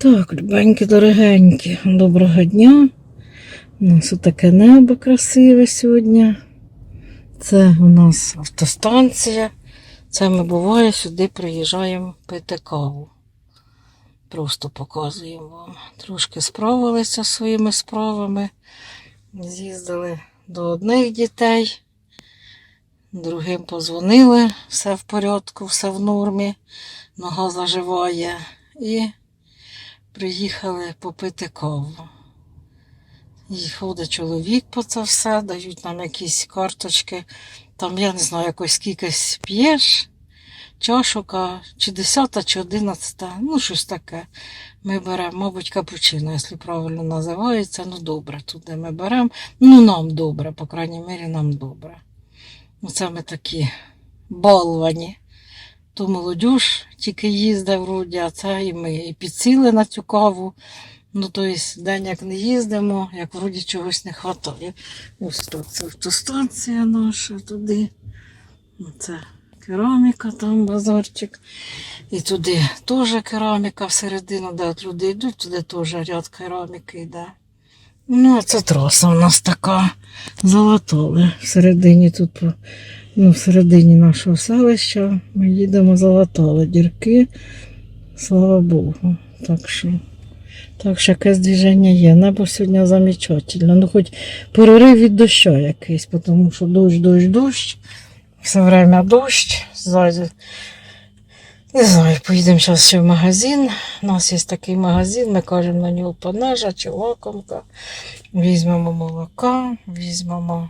Так, любенькі, дорогенькі, доброго дня. У нас таке небо красиве сьогодні. Це у нас автостанція. Це ми буває сюди приїжджаємо пити каву. Просто показуємо вам. Трошки справилися своїми справами. З'їздили до одних дітей, другим позвонили, все в порядку, все в нормі, нога заживає. І приїхали попити каву. І ходить чоловік по це все, дають нам якісь карточки. Там, я не знаю, якось скількись п'єш, чашука, чи 10, чи 11, ну щось таке. Ми беремо, мабуть, капучино, якщо правильно називається. Ну добре, туди ми беремо. Ну, нам добре, по крайній мірі, нам добре. Оце ми такі балвані. То молодюж тільки їздив вроді, а це і ми і підсіли на цю каву. Ну, тобто, день як не їздимо, як вроді чогось не вистачає. Ось тут це автостанція наша туди. Це кераміка, там базарчик. І туди теж кераміка всередину, де от люди йдуть, туди теж ряд кераміки йде. Ну, а це траса у нас така золотоле. Всередині тут, ну, всередині нашого селища ми їдемо золотоле. Дірки, слава Богу. Так що, так що якесь движення є. Небо сьогодні замечательно. Ну, хоч перерив від дощу якийсь, тому що дощ, дощ, дощ. Все время дощ. Ззаді. Не знаю, поїдемо зараз ще в магазин. У нас є такий магазин, ми кажемо на нього панежа чи лакомка. Візьмемо молока, візьмемо.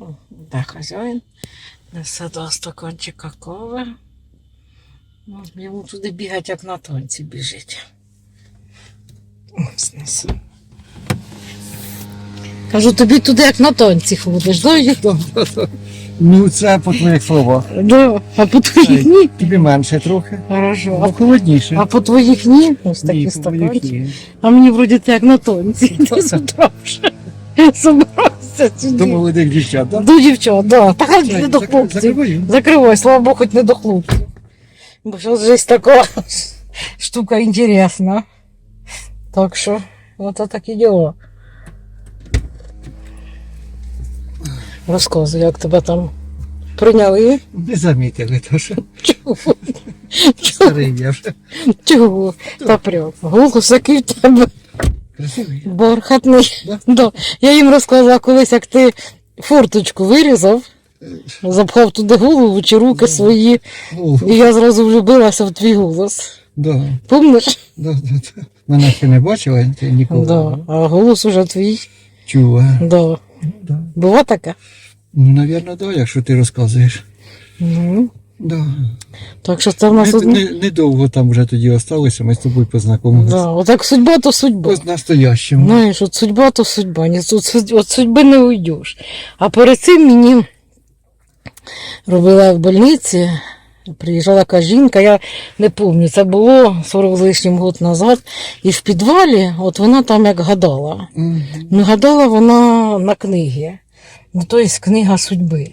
О, Де хазяїн? Несе два стаканчика кави. Ну, Йому туди бігать, як на танці біжить. Ось несе. Кажу, тобі туди як на танці ходиш, да? Ну, це по твоїх словах. Да. А по твоїх ні? Тобі менше трохи, Хорошо. бо холодніше. А по твоїх ні? Ось такі стаканчики. А мені вроді ти як на тонці. Ти з утра собрався До сюди. молодих дівчат, так? До дівчат, да. Та хай не до хлопців. Закривай, слава Богу, хоч не до хлопців. Бо зараз жесть така штука інтересна. Так що, от такі діла. Розказуй, як тебе там прийняли. Не замітили, то що Чого? старий я вже. Чого? Та прям. Голос який в тебе. Красивий. Бархатний. Да? Да. Я їм розказала колись, як ти форточку вирізав, запхав туди голову чи руки свої, О, і я зразу влюбилася в твій голос. да, Помниш? да, да, да. Мене ще не бачила, ти ніколи Да. А голос уже твій. чула. Да. Да. Було таке? Ну, навірно, да, якщо ти розказуєш. Ну, Да. так що це в нас Не- одне. не- Недовго там вже тоді осталося, ми з тобою познайомилися. Да. Отак судьба, то судьба. Настоящему. Знаєш, от судьба то судьба, ні, суд- от судьби не уйдеш. А перед цим мені робила в больниці, приїжджала якась жінка, я не пам'ятаю, це було 40 з лишнім год назад, і в підвалі, от вона там як гадала. Мгм. Ну, гадала вона на книги, ну, тобто книга судьби.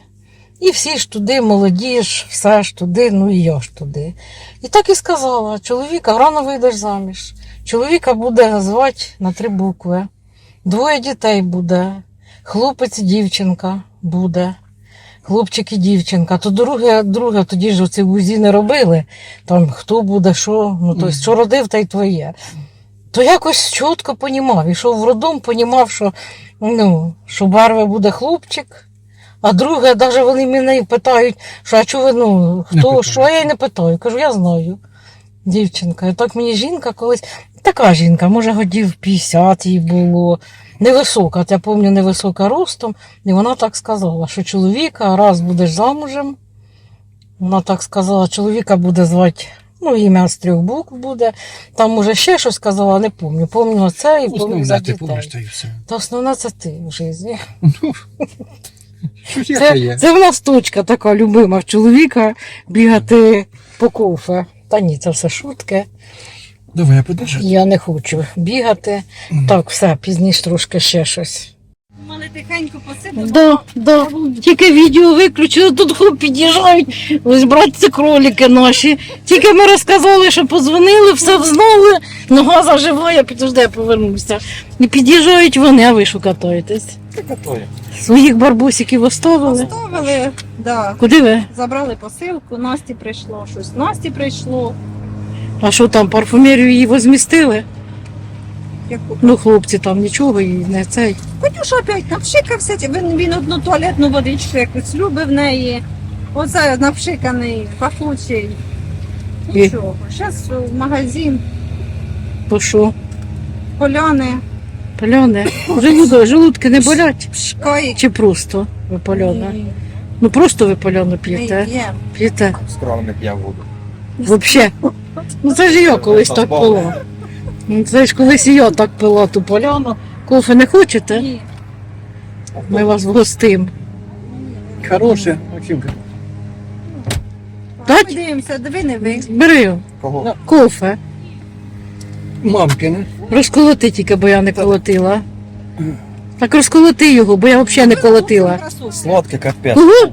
І всі ж туди, молоді ж, все ж туди, ну і я ж туди. І так і сказала: чоловіка рано вийдеш заміж. Чоловіка буде звати на три букви. Двоє дітей буде. Хлопець і дівчинка буде. Хлопчик і дівчинка. То друге, друге тоді ж оці УЗІ не робили. Там хто буде, що, ну тобто, що родив, та й твоє. То якось чітко понімав. Ішов в роддом, понімав, що, ну, що барви буде хлопчик. А друге, навіть вони мене питають, що а чого ви, ну, хто, що, а я й не питаю. Кажу, я знаю. Дівчинка. І так мені жінка колись, така жінка, може, годів 50 їй було. Невисока, от я пам'ятаю, невисока ростом, і вона так сказала, що чоловіка раз будеш замужем. Вона так сказала, чоловіка буде звати, ну, ім'я з трьох букв буде. Там, може, ще щось сказала, не пам'ятаю. Пам'ятаю це і пам'ятаю за дітей. помниш, та й все. Та основне це ти в житті. Це, це в нас точка така любима в чоловіка бігати по кофе. Та ні, це все шутки. Давай я подержу. Я не хочу бігати. Так, все, пізніше трошки ще щось. Мене тихенько посидимо. Да, да. Тільки відео виключили, тут хлоп під'їжджають. Ось брат, це кролики наші. Тільки ми розказали, що подзвонили, все взнули, нога заживає, підожди, я повернуся. І під'їжджають вони, а ви що катаєтесь? Своїх барбусиків оставили. Поставили, да. Куди ви? забрали посилку, Насті прийшло щось. Насті прийшло. А що там, парфумерію її возмістили? Ну, хлопці там нічого і не цей. Котюша опять навшикався, він, він одну туалетну водичку якусь любив в неї. Оце навшиканий, пахучий. Нічого. Зараз в магазин, То що? поляни, Пальоне. Желудо, желудки не болять? пшкає. Чи просто ви? Ну просто ви п'єте. П'єте. Не п'яв воду. Вообще. Ну це ж я колись так пила. Ну, Це ж колись і я так пила ту поляну. Кофе не хочете? Ні. Ми вас вгостим. Хороше. Максимка. Дать? Дивимося, диви не ви. Бери Кого? кофе. Мамкине. Розколоти тільки, бо я не колотила. Так розколоти його, бо я взагалі не колотила. Сладкий капець. Кого?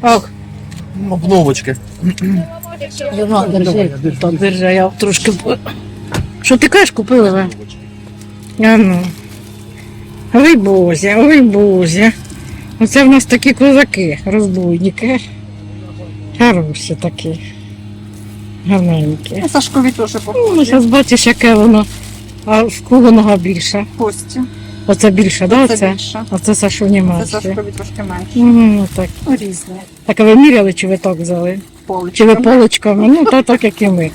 Ах, Обновочки. Іван, держи. Держи, я трошки. Що ти кажеш, купила ви? А ну. Ой Боже, ой Боже. Оце в нас такі козаки, розбойники. Хороші такі. Гарненькі. Ну, Сашкові теж Ну, зараз бачиш, яке воно. А в кого нога більша? Кості. Оце більше, так? Це Оце? більше. Оце Сашуні Це менше. Сашкові трошки менше. Ну, так. Ну, Різне. Так, а ви міряли, чи ви так взяли? Полички. Чи ви полочками? Ну, то так, як і ми.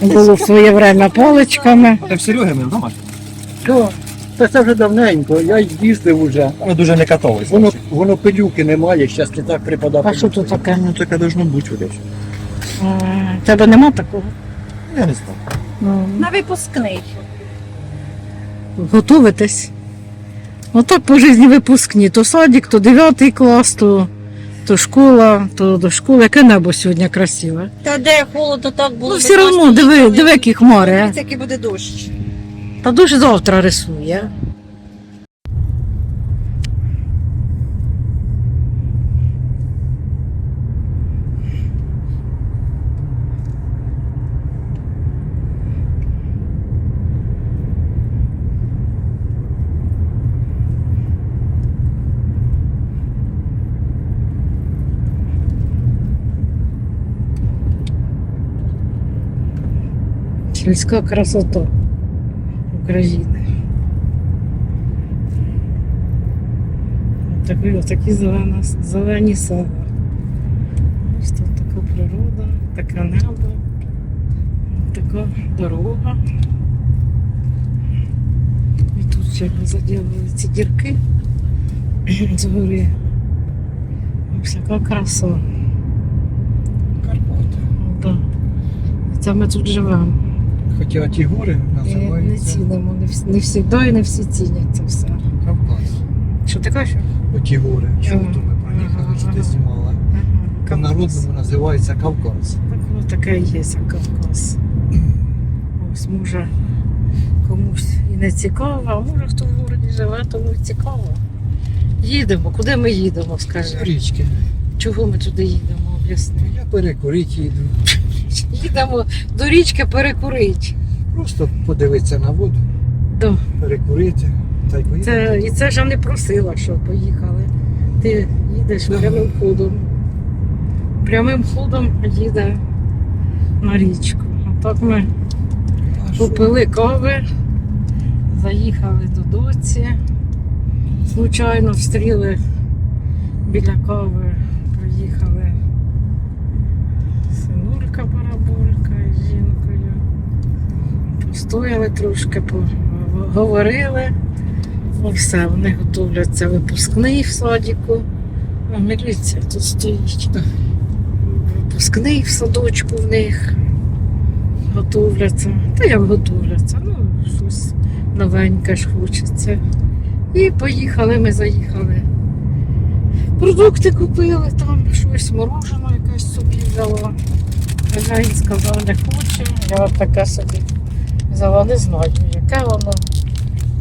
Було в своє время полочками. Ти в Сереги ми вдома? Що? Та це вже давненько, я їздив уже. Ми дуже не катались. Воно, воно пилюки немає, зараз не так припадає. А що тут таке? Ну таке должно бути десь. Тебе нема такого? Я не знаю. Ну, На випускний. готовитесь? Отак по житті випускні. То садик, то 9 клас, то, то школа, то до школи. Яке небо сьогодні красиве. Та де холодно так було. Ну, все одно, диви, диви, які хмари. Дивіться, який буде дощ. Та дуже завтра рисує. Сільська красота України. Такі, такі зелена, зелені села. Ось тут така природа, таке небо, така дорога. І тут ще заділили ці дірки згори. Ось яка краса. Карпати. Да. Це ми тут живемо. Хоча ті гори І не цінимо, не всі, не всі, і не всі цінять це все. Кавказ. Що ти кажеш? Оті гори, що ми проїхали, що ти знімала. По народному називається Кавказ. Так воно таке і є, Кавказ. Ось може комусь і не цікаво, а може хто в городі живе, тому і цікаво. Їдемо, куди ми їдемо, скажи. Річки. Чого ми туди їдемо, об'ясни. Я перекурити їду. Їдемо до річки перекурити. Просто подивитися на воду, Да. перекурити. Та й поїхати. Це, і це ж я не просила, щоб поїхали. Ти їдеш Да. прямим ходом. Прямим ходом їде на річку. А так ми А що? Попили кави, заїхали до доці. Случайно встріли біля кави, приїхали синулька барабулька з жінкою. Постояли трошки, поговорили. Ну все, вони готовляться випускний в садіку. А міліція тут стоїть. Випускний в садочку в них готовляться. Та як готовляться, ну, щось новеньке ж хочеться. І поїхали, ми заїхали. Продукти купили, там щось морожене якесь собі взяла. Жень сказав, не хоче. Я таке собі взяла, не знаю, яке воно.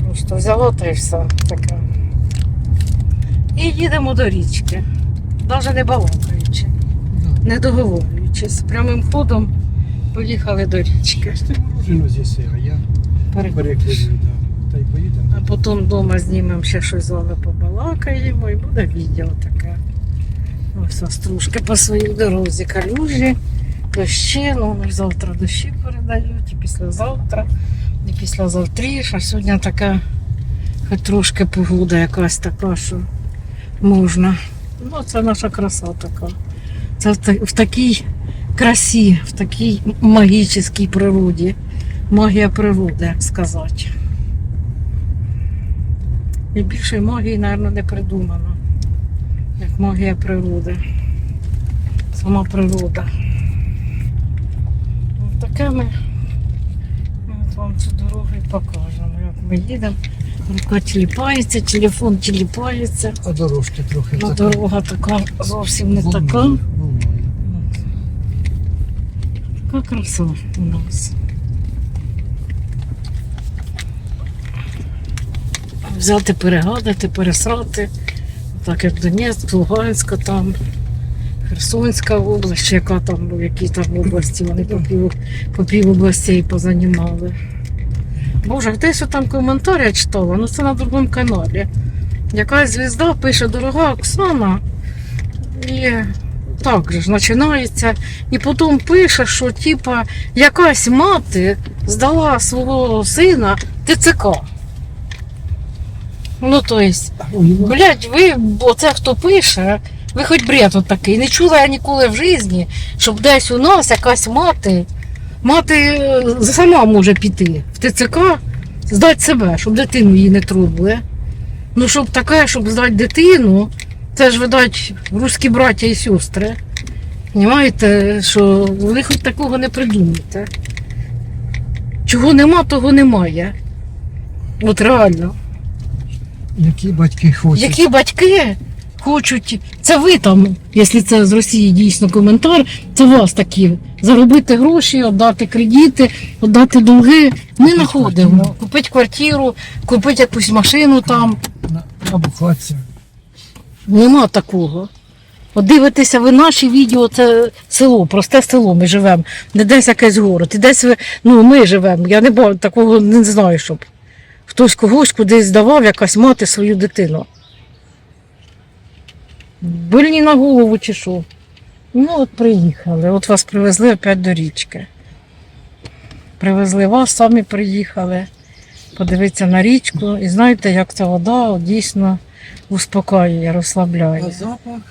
Просто взяла та й все таке. І їдемо до річки. Навіть не балакаючи, не договорюючись. Прямим ходом поїхали до річки. Ти з'їси, а я Пере- Та й поїдемо. А потім вдома знімемо ще щось з вами побалакаємо і буде відео таке. Ось острушки по своїй дорозі, калюжі, дощі, ну завтра дощі передають, і післязавтра, і післязавтріша. Сьогодні така хоч трошки погода якась така, що можна. Ну, це наша краса така. Це в, в такій красі, в такій магічній природі. Магія природи, як сказати. І більше магії, мабуть, не придумано. Як магія природи. Сама природа. От ми от вам цю дорогу і покажемо, як ми їдемо. Рука тіліпається, телефон тіліпається. А дорожки трохи. Ну, так, дорога така зовсім не волнує, така. волнує. Така краса у нас. Взяти, перегадати, пересрати. Так як Донецьк, Луганська там, Херсонська область, яка там, в якій там області, вони по пів, по пів областей позанімали. Боже, десь там коментар я читала, ну це на другому каналі. Якась звізда пише, дорога Оксана. І так же ж починається. І потім пише, що типа якась мати здала свого сина ТЦК. Ну, то есть, блядь, ви, оце хто пише, ви хоч бред от такий. Не чула я ніколи в житті, щоб десь у нас якась мати, мати е, сама може піти в ТЦК, здати себе, щоб дитину її не трубує. Ну, щоб таке, щоб здати дитину, це ж, видать, руські браття і сестри. Понимаєте, що ви хоч такого не придумаєте. Чого нема, того немає. От реально. Які батьки хочуть. Які батьки хочуть, це ви там, якщо це з Росії дійсно коментар, це вас такі. Заробити гроші, віддати кредити, віддати долги. Ми знаходимо. Купити квартиру, купити якусь машину там. На- Набухатися. Нема такого. От дивитеся ви наші відео, це село, просте село, ми живемо. Не десь якийсь город. І десь ви, ну ми живемо. Я не бачу, такого не знаю, щоб хтось когось кудись здавав, якась мати свою дитину. Больні на голову чи що. Ну, от приїхали. От вас привезли опять до річки. Привезли вас, самі приїхали. Подивитися на річку. І знаєте, як ця вода дійсно успокаює, розслабляє. А запах,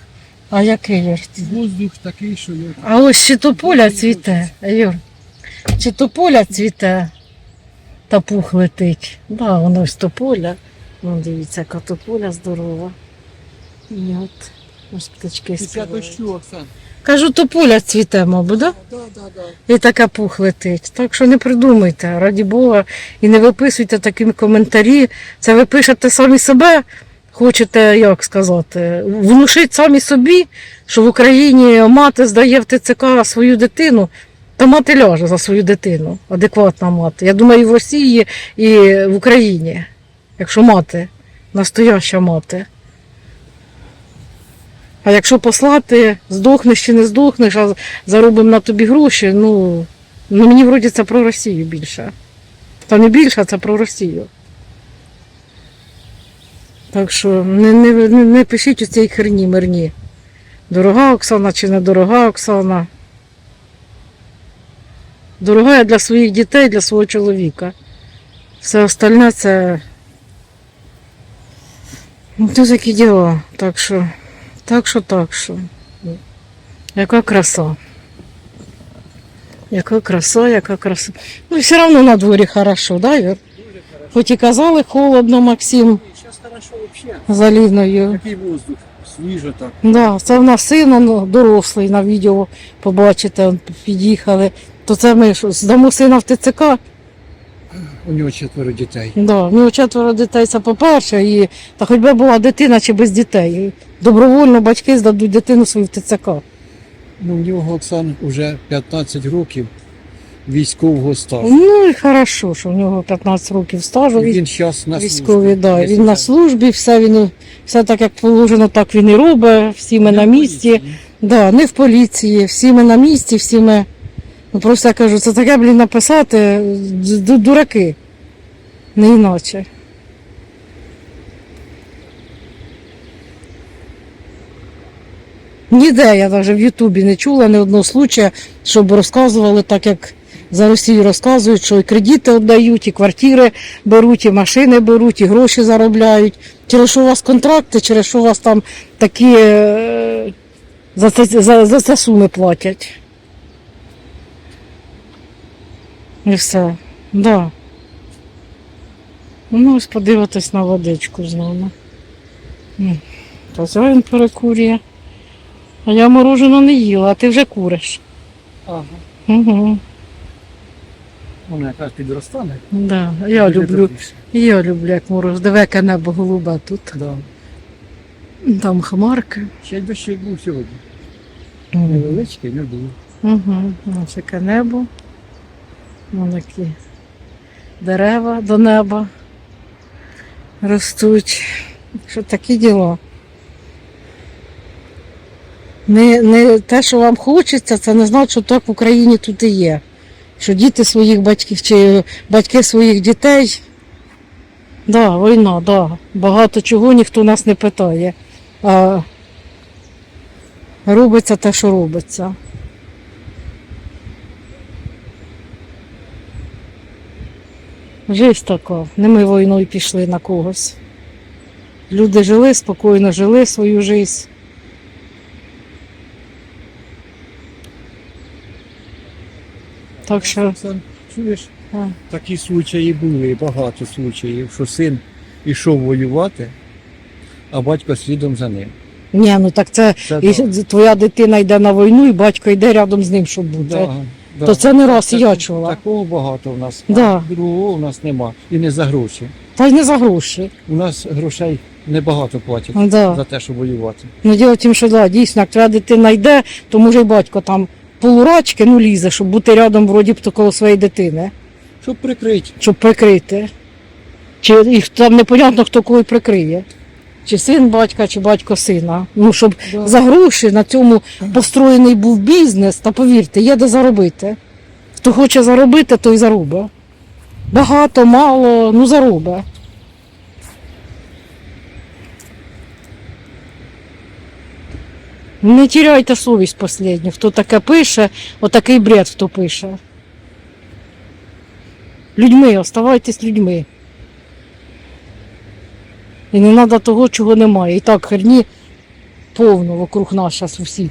А який є? воздух такий, що я. А ось ще тополя цвіте, Юр. Чи тополя цвіте, та пух летить. Да, воно ось тополя. Ну, дивіться, яка тополя здорова. І от ось птички співають. Оксан. Кажу, тополя цвіте, мабуть, да? Да, да, да. І така пух летить. Так що не придумайте, раді Бога, і не виписуйте такі коментарі. Це ви пишете самі себе, хочете, як сказати, внушити самі собі, що в Україні мати здає в ТЦК свою дитину, та мати ляже за свою дитину, адекватна мати. Я думаю, і в Росії, і в Україні, якщо мати, настояща мати. А якщо послати, здохнеш чи не здохнеш, а заробимо на тобі гроші, ну, ну мені вроді це про Росію більше. Та не більше, а це про Росію. Так що не, не, не, не пишіть у цій херні мирні. Дорога Оксана чи не дорога Оксана. Дорога я для своїх дітей, для свого чоловіка. Все остальне це. Ну, це такі діла. Так що, так що, так що. Яка краса. Яка краса, яка краса. Ну, все одно на дворі хорошо, да, Юр? Хоч і казали холодно, Максим, Зараз хорошо взагалі. за Такий воздух, свіжо так. Да, це в нас син дорослий на відео побачите, під'їхали. То це ми що, здамо сина в ТЦК. У нього четверо дітей. Да, в нього четверо дітей, це по-перше, і та хоч би була дитина чи без дітей. Добровольно батьки здадуть дитину свою в ТЦК. Ну, в нього Оксан вже 15 років. військового стажу. Ну і хорошо, що в нього 15 років стажу. Він Він зараз на військовий, службі. да. Він на службі, все він все так, як положено, так він і робить. Всі ми на місці. Да, не в поліції, всі ми на місці, всі ми. Ну просто я кажу, це таке, блін, написати дураки. Не іначе. Ніде я навіть в Ютубі не чула ні одного случая, щоб розказували так, як за Росію розказують, що і кредити віддають, і квартири беруть, і машини беруть, і гроші заробляють. Через що у вас контракти, через що у вас там такі е, за це, за, за це суми платять. І все. Да. Ну, ось подивитись на водичку знову. М, Хазяїн перекурює. А я мороженого не їла, а ти вже куриш. Ага. Угу. Воно якраз підростане. Да. Я люблю, я люблю, як мороз. Диви, яке небо голубе тут. Да. Там хмарки. Ще й дощик був сьогодні. Невеличкий, не було. Угу. Ось яке небо. Такі дерева до неба ростуть. Що такі діла. Не, не те, що вам хочеться, це не значить, що так в Україні тут і є. Що діти своїх батьків чи батьки своїх дітей. Да, війна, да. Багато чого ніхто нас не питає. А робиться те, що робиться. Жизнь така. Не ми війною пішли на когось. Люди жили спокійно, жили свою життя. Так що чуєш? А. Такі случаї були, багато случаїв, що син ішов воювати, а батько слідом за ним. ні, ну так це Це і твоя дитина йде на війну, і батько йде рядом з ним, щоб бути. Да, да. То це не раз Так- я чула. Такого багато в нас. Да. А другого у нас нема. І не за гроші. Та й не за гроші. У нас грошей небагато платять Да. за те, щоб воювати. Ну, діло в тім, що да, дійсно, як твоя дитина йде, то може й батько там полурачки, ну лізе, щоб бути рядом вроді б коло своєї дитини, Щоб прикрити. щоб прикрити. Чи і там непонятно, хто кого прикриє. Чи син батька, чи батько сина. Ну, щоб Да. за гроші на цьому построєний був бізнес, та повірте, є де заробити. Хто хоче заробити, той заробить. Багато, мало, ну заробить. Не тіряйте совість последню. Хто таке пише, отакий бред, хто пише. Людьми, оставайтесь людьми. І не треба того, чого немає. І так херні повно вокруг нас зараз у всіх.